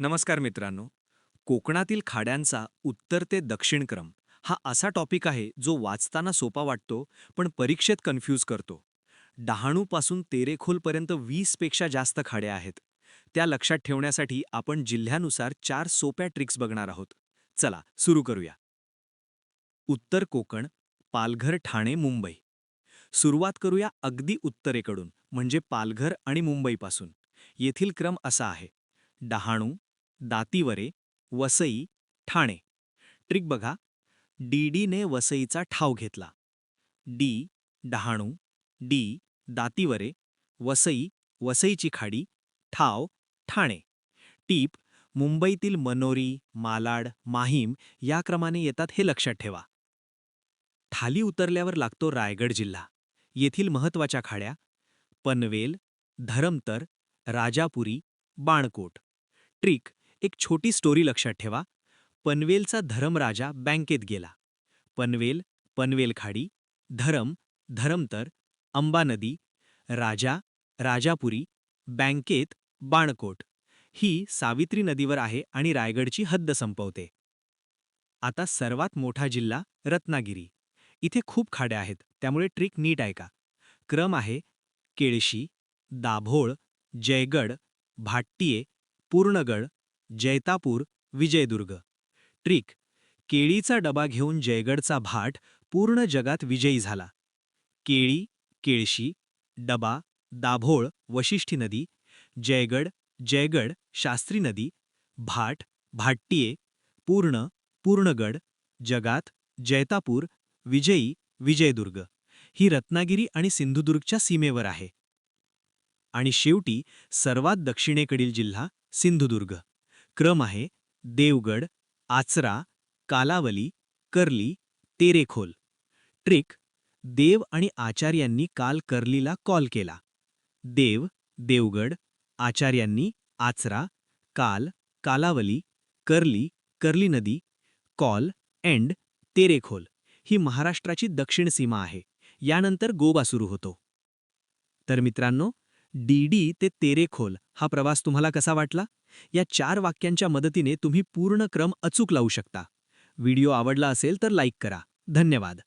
नमस्कार मित्रांनो. कोकणातील खाड्यांचा उत्तर ते दक्षिण क्रम हा असा टॉपिक आहे जो वाचताना सोपा वाटतो पण परीक्षेत कन्फ्यूज करतो. डहाणूपासून तेरेखोलपर्यंत वीसपेक्षा जास्त खाड्या आहेत. त्या लक्षात ठेवण्यासाठी आपण जिल्ह्यानुसार चार सोप्या ट्रिक्स बघणार आहोत. चला सुरू करूया. उत्तर कोकण पालघर ठाणे मुंबई. सुरुवात करूया अगदी उत्तरेकडून म्हणजे पालघर आणि मुंबईपासून. येथील क्रम असा आहे. डहाणू दातीवरे वसई ठाणे. ट्रिक बघा. डी डीने वसईचा ठाव घेतला. डी डहाणू. डी दातीवरे. वसई वसईची खाडी. ठाव ठाणे. टीप मुंबईतील मनोरी मालाड माहीम या क्रमाने येतात हे लक्षात ठेवा. खाली उतरल्यावर लागतो रायगड जिल्हा. येथील महत्त्वाच्या खाड्या. पनवेल धरमतर राजापुरी बाणकोट. ट्रिक एक छोटी स्टोरी लक्षात ठेवा. पनवेलचा धरमराजा बँकेत गेला. पनवेल पनवेल खाडी धरम धरमतर अंबा नदी राजा राजापुरी बँकेत बाणकोट. ही सावित्री नदीवर आहे आणि रायगडची हद्द संपवते. आता सर्वात मोठा जिल्हा रत्नागिरी. इथे खूप खाड्या आहेत त्यामुळे ट्रिक नीट ऐका. क्रम आहे केळशी दाभोळ जयगड भाट्टिये पूर्णगड जैतापूर विजयदुर्ग. ट्रिक केळीचा डबा घेऊन जयगडचा भाट पूर्ण जगात विजयी झाला. केळी केळशी डबा दाभोळ वशिष्ठी नदी जयगड जयगड शास्त्री नदी भाट भाट्टिये पूर्ण पूर्णगड जगात जैतापूर विजयी विजयदुर्ग. ही रत्नागिरी आणि सिंधुदुर्गच्या सीमेवर आहे. आणि शेवटी सर्वात दक्षिणेकडील जिल्हा सिंधुदुर्ग. क्रम आहे देवगड आचरा कालावली कर्ली तेरेखोल. ट्रिक देव आणि आचार्यांनी काल कर्लीला कॉल केला. देव देवगड आचार्यांनी आचरा काल कालावली कर्ली कर्ली नदी कॉल एंड तेरेखोल ही महाराष्ट्राची दक्षिण सीमा आहे. यानंतर गोवा सुरू होतो. तर मित्रांनो डी ते तेरेखोल हा प्रवास तुम्हाला कसा वाटला? या चार वाक्यांच्या मदतीने तुम्ही पूर्ण क्रम अचूक लावू शकता. व्हिडिओ आवडला असेल तर लाईक करा. धन्यवाद.